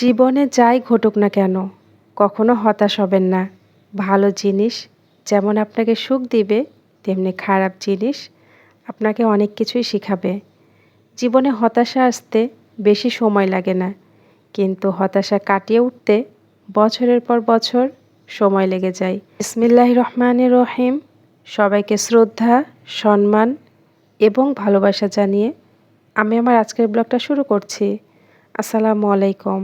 জীবনে যাই ঘটুক না কেন, কখনো হতাশ হবেন না। ভালো জিনিস যেমন আপনাকে সুখ দিবে, তেমনি খারাপ জিনিস আপনাকে অনেক কিছুই শিখাবে। জীবনে হতাশা আসতে বেশি সময় লাগে না, কিন্তু হতাশা কাটিয়ে উঠতে বছরের পর বছর সময় লেগে যায়। ইসমিল্লাহ রহমানের রহিম। সবাইকে শ্রদ্ধা, সম্মান এবং ভালোবাসা জানিয়ে আমি আমার আজকের ব্লগটা শুরু করছি। আসসালামু আলাইকুম।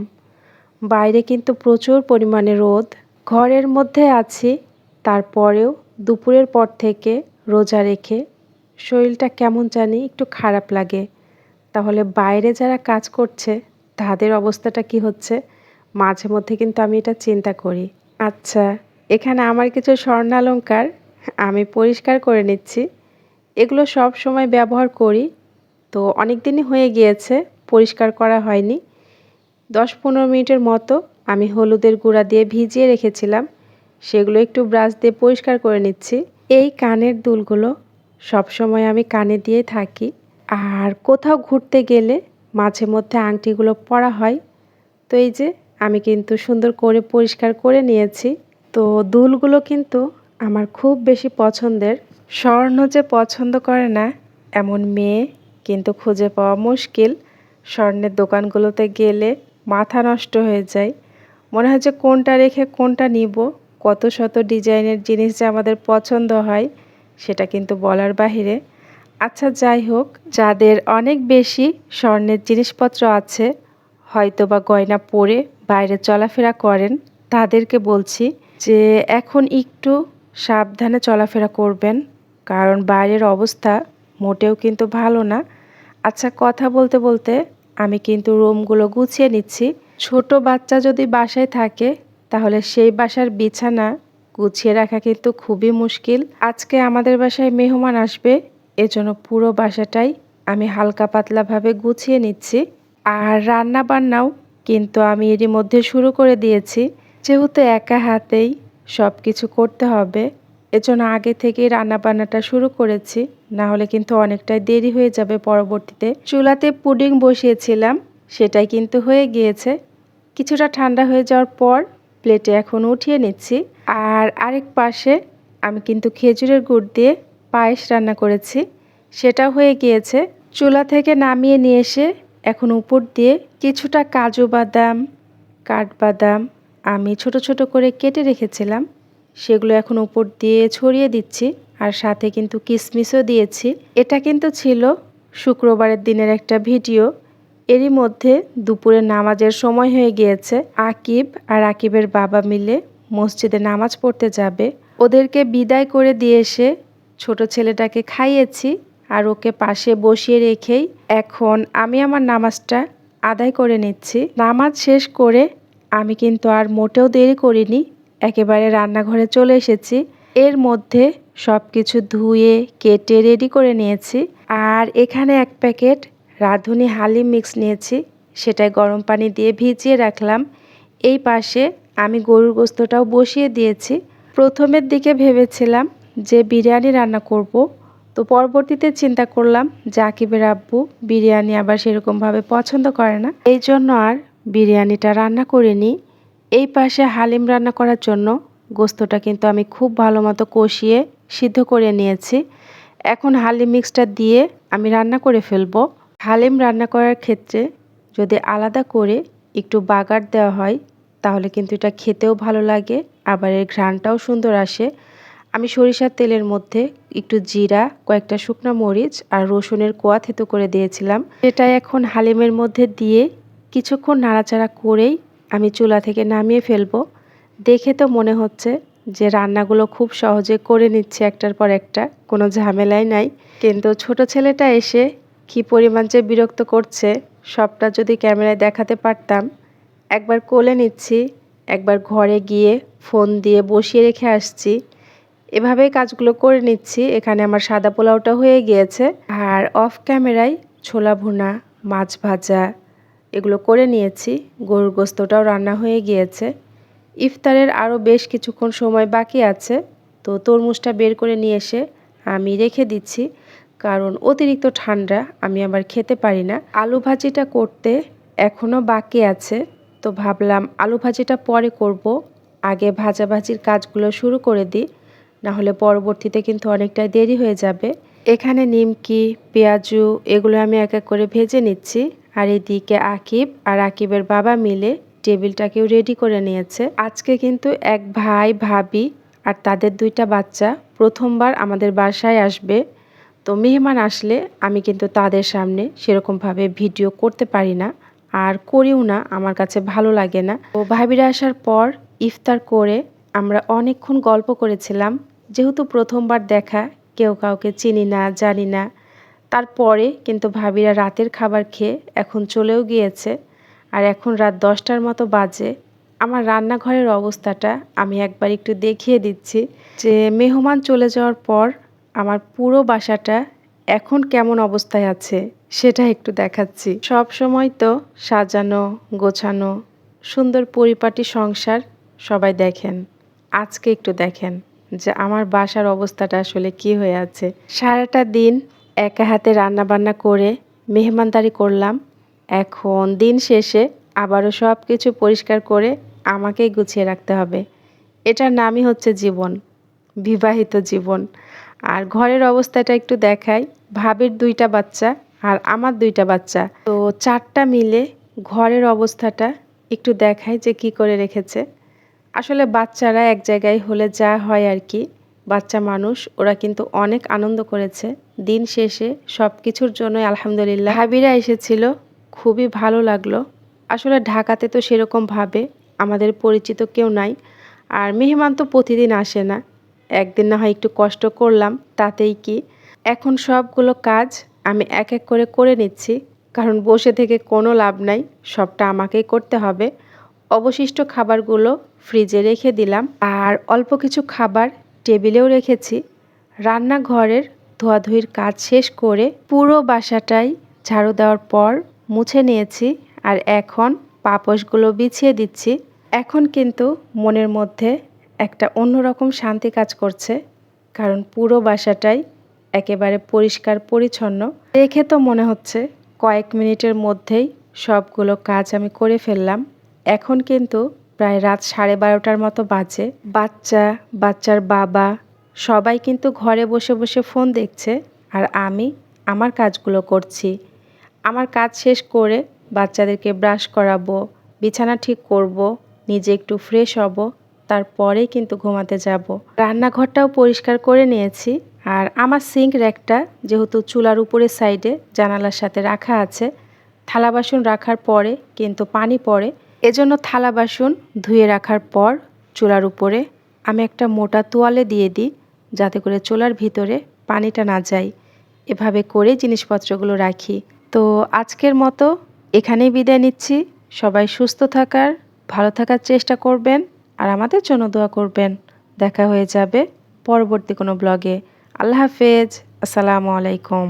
বাইরে কিন্তু প্রচুর পরিমাণে রোদ। ঘরের মধ্যে আছি, তারপরেও দুপুরের পর থেকে রোজা রেখে শরীরটা কেমন জানি একটু খারাপ লাগে। তাহলে বাইরে যারা কাজ করছে, তাদের অবস্থাটা কি হচ্ছে? মাঝে মধ্যে কিন্তু আমি এটা চিন্তা করি। আচ্ছা এখানে আমার কিছু স্বর্ণালঙ্কার আমি পরিষ্কার করে নিচ্ছি। এগুলো সব সময় ব্যবহার করি। তো অনেক দিনই হয়ে গিয়েছে, পরিষ্কার করা হয়নি। দশ পনেরো মিনিটের মতো আমি হলুদের গুঁড়া দিয়ে ভিজিয়ে রেখেছিলাম। সেগুলো একটু ব্রাশ দিয়ে পরিষ্কার করে নিচ্ছি। এই কানের দুলগুলো সবসময় আমি কানে দিয়ে থাকি। আর কোথাও ঘুরতে গেলে মাঝে মধ্যে আংটিগুলো পরা হয়। তো এই যে, আমি কিন্তু সুন্দর করে পরিষ্কার করে নিয়েছি। তো দুলগুলো কিন্তু আমার খুব বেশি পছন্দের। স্বর্ণ যে পছন্দ করে না, এমন মেয়ে কিন্তু খুঁজে পাওয়া মুশকিল। স্বর্ণের দোকানগুলোতে গেলে মাথা নষ্ট হয়ে যায়। মনে হয় যে কোনটা রেখে কোনটা নিব, কত শত ডিজাইনের জিনিস যে আমাদের পছন্দ হয়, সেটা কিন্তু বলার বাহিরে। আচ্ছা যাই হোক, যাদের অনেক বেশি স্বর্ণের জিনিসপত্র আছে হয়তো বা গয়না পরে বাইরে চলাফেরা করেন, তাদেরকে বলছি যে এখন একটু সাবধানে চলাফেরা করবেন, কারণ বাইরের অবস্থা মোটেও কিন্তু ভালো না। আচ্ছা কথা বলতে বলতে আমি কিন্তু রুমগুলো গুছিয়ে নিচ্ছি। ছোট বাচ্চা যদি বাসায় থাকে, তাহলে সেই বাসার বিছানা গুছিয়ে রাখা কিন্তু খুবই মুশকিল। আজকে আমাদের বাসায় মেহমান আসবে, এজন্য পুরো বাসাটাই আমি হালকা পাতলাভাবে গুছিয়ে নিচ্ছি। আর রান্না বান্নাও কিন্তু আমি এরই মধ্যে শুরু করে দিয়েছি। যেহেতু একা হাতেই সব কিছু করতে হবে এজন্য আগে থেকেই রান্না বান্নাটা শুরু করেছি। না হলে কিন্তু অনেকটাই দেরি হয়ে যাবে পরবর্তীতে। চুলাতে পুডিং বসিয়েছিলাম, সেটাই কিন্তু হয়ে গিয়েছে। কিছুটা ঠান্ডা হয়ে যাওয়ার পর প্লেটে এখন উঠিয়ে নিচ্ছি। আর আরেক পাশে আমি কিন্তু খেজুরের গুড় দিয়ে পায়েস রান্না করেছি। সেটাও হয়ে গিয়েছে। চুলা থেকে নামিয়ে নিয়ে এসে এখন উপর দিয়ে কিছুটা কাজু বাদাম, কাঠবাদাম আমি ছোট ছোট করে কেটে রেখেছিলাম। সেগুলো এখন উপর দিয়ে ছড়িয়ে দিচ্ছি আর সাথে কিন্তু কিসমিসও দিয়েছি। এটা কিন্তু ছিল শুক্রবারের দিনের একটা ভিডিও। এরই মধ্যে দুপুরে নামাজের সময় হয়ে গিয়েছে। আকিব আর আকিবের বাবা মিলে মসজিদে নামাজ পড়তে যাবে। ওদেরকে বিদায় করে দিয়ে এসে ছোট ছেলেটাকে খাইয়েছি আর ওকে পাশে বসিয়ে রেখেই এখন আমি আমার নামাজটা আদায় করে নিচ্ছি। নামাজ শেষ করে আমি কিন্তু আর মোটেও দেরি করিনি। একেবারে রান্নাঘরে চলে এসেছি। এর মধ্যে সব কিছু ধুয়ে, কেটে রেডি করে নিয়েছি। আর এখানে এক প্যাকেট রাঁধুনি হালিম মিক্স নিয়েছি। সেটাই গরম পানি দিয়ে ভিজিয়ে রাখলাম। এই পাশে আমি গরুর গোস্তটাও বসিয়ে দিয়েছি। প্রথমের দিকে ভেবেছিলাম যে বিরিয়ানি রান্না করব। তো পরবর্তীতে চিন্তা করলাম যে আকিবের আব্বু বিরিয়ানি আবার সেরকমভাবে পছন্দ করে না। এই জন্য আর বিরিয়ানিটা রান্না করিনি। এই পাশে হালিম রান্না করার জন্য গোস্তটা কিন্তু আমি খুব ভালো মতো কষিয়ে সিদ্ধ করে নিয়েছি। এখন হালিম মিক্সটা দিয়ে আমি রান্না করে ফেলব। হালিম রান্না করার ক্ষেত্রে যদি আলাদা করে একটু বাগার দেওয়া হয়, তাহলে কিন্তু এটা খেতেও ভালো লাগে, আবার এর ঘ্রাণটাও সুন্দর আসে। আমি সরিষার তেলের মধ্যে একটু জিরা, কয়েকটা শুকনো মরিচ আর রসুনের কোয়া থেতো করে দিয়েছিলাম। সেটা এখন হালিমের মধ্যে দিয়ে কিছুক্ষণ নাড়াচাড়া করেই চুলা থেকে নামিয়ে ফেলব। দেখে তো মনে হচ্ছে যে রান্নাগুলো খুব সহজে করে নিচ্ছে একটার পর একটা, কোনো ঝামেলাই নাই। কিন্তু ছোট ছেলেটা এসে কি পরিমাণ যে বিরক্ত করছে, সবটা যদি ক্যামেরায় দেখাতে পারতাম। একবার কোলে নিচ্ছি, একবার ঘরে গিয়ে ফোন দিয়ে বসিয়ে রেখে আসছি। এভাবেই কাজগুলো করে নিচ্ছি। এখানে আমার সাদা পোলাওটা হয়ে গিয়েছে। আর অফ ক্যামেরায় ছোলা ভুনা, মাছ ভাজা এগুলো করে নিয়েছি। গরুর গোস্তটাও রান্না হয়ে গিয়েছে। ইফতারের আরও বেশ কিছুক্ষণ সময় বাকি আছে। তো তরমুজটা বের করে নিয়ে এসে আমি রেখে দিচ্ছি। কারণ অতিরিক্ত ঠান্ডা আমি আবার খেতে পারি না। আলু ভাজিটা করতে এখনও বাকি আছে। তো ভাবলাম আলু ভাজিটা পরে করব। আগে ভাজাভাজির কাজগুলো শুরু করে দিই। না হলে পরবর্তীতে কিন্তু অনেকটাই দেরি হয়ে যাবে। এখানে নিমকি, পেঁয়াজু এগুলো আমি এক এক করে ভেজে নিচ্ছি। আর এদিকে আকিব আর আকিবের বাবা মিলে টেবিলটাকেও রেডি করে নিয়েছে। আজকে কিন্তু এক ভাই, ভাবি আর তাদের দুইটা বাচ্চা প্রথমবার আমাদের বাসায় আসবে। তো মেহমান আসলে আমি কিন্তু তাদের সামনে সেরকমভাবে ভিডিও করতে পারি না। আর করিও না, আমার কাছে ভালো লাগে না। তো ভাবিরা আসার পর ইফতার করে আমরা অনেকক্ষণ গল্প করেছিলাম। যেহেতু প্রথমবার দেখা কেউ কাউকে চিনি না, জানি না। তারপরে কিন্তু ভাবিরা রাতের খাবার খেয়ে এখন চলেও গিয়েছে। আর এখন রাত দশটার মতো বাজে। আমার রান্নাঘরের অবস্থাটা আমি একবার একটু দেখিয়ে দিচ্ছি যে মেহমান চলে যাওয়ার পর আমার পুরো বাসাটা এখন কেমন অবস্থায় আছে সেটা একটু দেখাচ্ছি। সব সময় তো সাজানো, গোছানো, সুন্দর পরিপাটি সংসার সবাই দেখেন। আজকে একটু দেখেন। যে আমার বাসার অবস্থাটা আসলে কি হয়ে আছে। সারাটা দিন একা হাতে রান্না বান্না করে মেহমানদারি করলাম। এখন দিন শেষে আবারও সব কিছু পরিষ্কার করে আমাকেই গুছিয়ে রাখতে হবে। এটার নামই হচ্ছে জীবন, বিবাহিত জীবন। আর ঘরের অবস্থাটা একটু দেখাই। ভাবির দুইটা বাচ্চা আর আমার দুইটা বাচ্চা। তো চারটা মিলে ঘরের অবস্থাটা একটু দেখাই যে কি করে রেখেছে। আসলে বাচ্চারা এক জায়গায় হলে যা হয় আর কি, বাচ্চা মানুষ, ওরা কিন্তু অনেক আনন্দ করেছে। দিন শেষে সব কিছুর জন্য আলহামদুলিল্লাহ। হাবিরা এসেছিল, খুবই ভালো লাগল। আসলে ঢাকাতে তো সেরকমভাবে আমাদের পরিচিত কেউ নাই। আর মেহমান তো প্রতিদিন আসে না। একদিন না হয় একটু কষ্ট করলাম, তাতেই কি? এখন সবগুলো কাজ আমি এক এক করে করে নিচ্ছি, কারণ বসে থেকে কোনো লাভ নাই, সবটা আমাকেই করতে হবে। অবশিষ্ট খাবারগুলো ফ্রিজে রেখে দিলাম আর অল্প কিছু খাবার টেবিলেও রেখেছি। রান্নাঘরের ধোয়াধুয়ির কাজ শেষ করে পুরো বাসাটাই ঝাড়ু দেওয়ার পর মুছে নিয়েছি আর এখন পাপোশগুলো বিছিয়ে দিচ্ছি। এখন কিন্তু মনের মধ্যে একটা অন্যরকম শান্তি কাজ করছে, কারণ পুরো বাসাটাই একেবারে পরিষ্কার পরিচ্ছন্ন। দেখে তো মনে হচ্ছে কয়েক মিনিটের মধ্যেই সবগুলো কাজ আমি করে ফেললাম। এখন কিন্তু প্রায় রাত সাড়ে বারোটার মতো বাজে। বাচ্চা, বাচ্চার বাবা, সবাই কিন্তু ঘরে বসে বসে ফোন দেখছে আর আমি আমার কাজগুলো করছি। আমার কাজ শেষ করে বাচ্চাদেরকে ব্রাশ করাবো, বিছানা ঠিক করব, নিজে একটু ফ্রেশ হব, তারপরেই কিন্তু ঘুমাতে যাব। রান্নাঘরটাও পরিষ্কার করে নিয়েছি আর আমার সিঙ্ক র্যাকটা যেহেতু চুলার উপরের সাইডে জানালার সাথে রাখা আছে, থালা বাসন রাখার পরে কিন্তু পানি পড়ে এজন্য থালা বাসন ধুয়ে রাখার পর চুলার উপরে আমি একটা মোটা তোয়ালে দিয়ে দিই, যাতে করে চুলার ভিতরে পানিটা না যায়। এভাবে করে জিনিসপত্রগুলো রাখি। তো আজকের মতো এখানেই বিদায় নিচ্ছি। সবাই সুস্থ থাকার, ভালো থাকার চেষ্টা করবেন আর আমাদের জন্য দোয়া করবেন। দেখা হয়ে যাবে পরবর্তী কোনো ব্লগে। আল্লাহ হাফেজ। আসসালামু আলাইকুম।